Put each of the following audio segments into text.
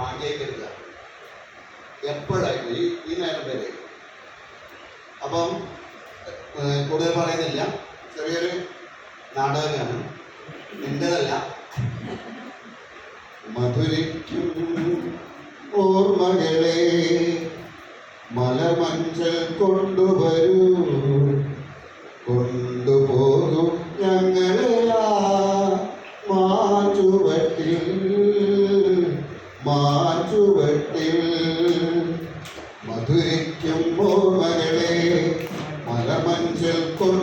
ആഗ്രഹിക്കരുത് എപ്പോഴായിരുന്നു ഈ നേരം വരെ. അപ്പം കൂടുതൽ പറയുന്നില്ല. ചെറിയൊരു നാടകമാണ്. മധുരിക്കും ഓർമ്മകളെ മലമഞ്ചൽ കൊണ്ടുവരൂ. കൊണ്ടുപോകും ഞങ്ങളെ മാറ്റുവട്ടിൽ മാറ്റുവട്ടിൽ മധുരയ്ക്കും ഓർമ്മകളെ മലമഞ്ചൽ കൊണ്ടുവരൂ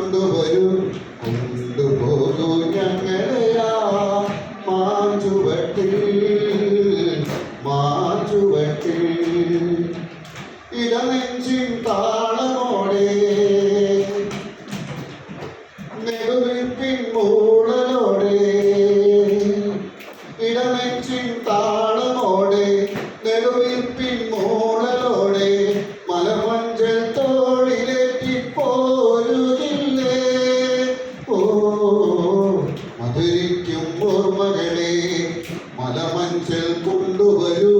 മലമഞ്ചൽ കൊണ്ടുവരൂ.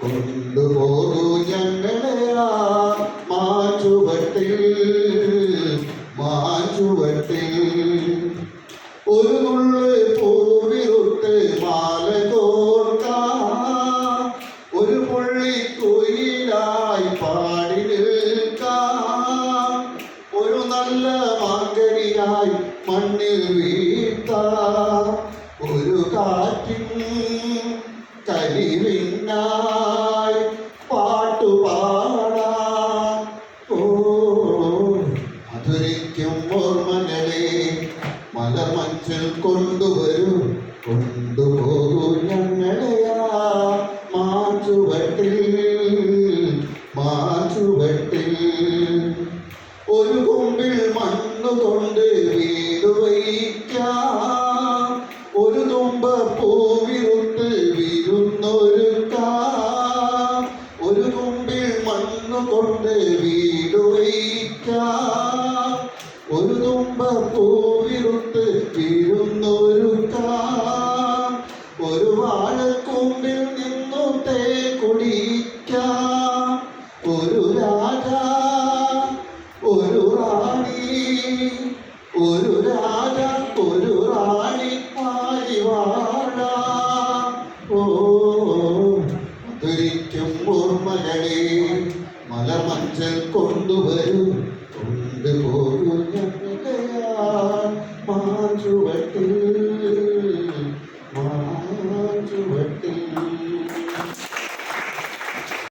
കൊണ്ടുപോകൂ ഞങ്ങളെ മാറ്റുവട്ടിൽ മാറ്റുവട്ടിൽ ഒരു നുള്ളു പൂവിരുട്ട് മാല കോർക്കാം. ഒരു പുള്ളി കുയിലായി പാടി നിൽക്ക. ഒരു നല്ല മാങ്കരിയായി മണ്ണിൽ വീഴ്ത്താം. ഒരു കാറ്റിൻ ഓ ഒരു മണ്ണുകൊണ്ട് വീട് വയ്ക്കാം ഒരു തുമ്പ പൂവിരുട്ട് വിരുന്നൊരുക്കാം ഒരു വാഴക്കൊമ്പിൽ മാറ്റൽ കൊണ്ടുവരൂ. കൊണ്ടുപോകൂ ഞങ്ങളെ മാറ്റുവട്ടിൽ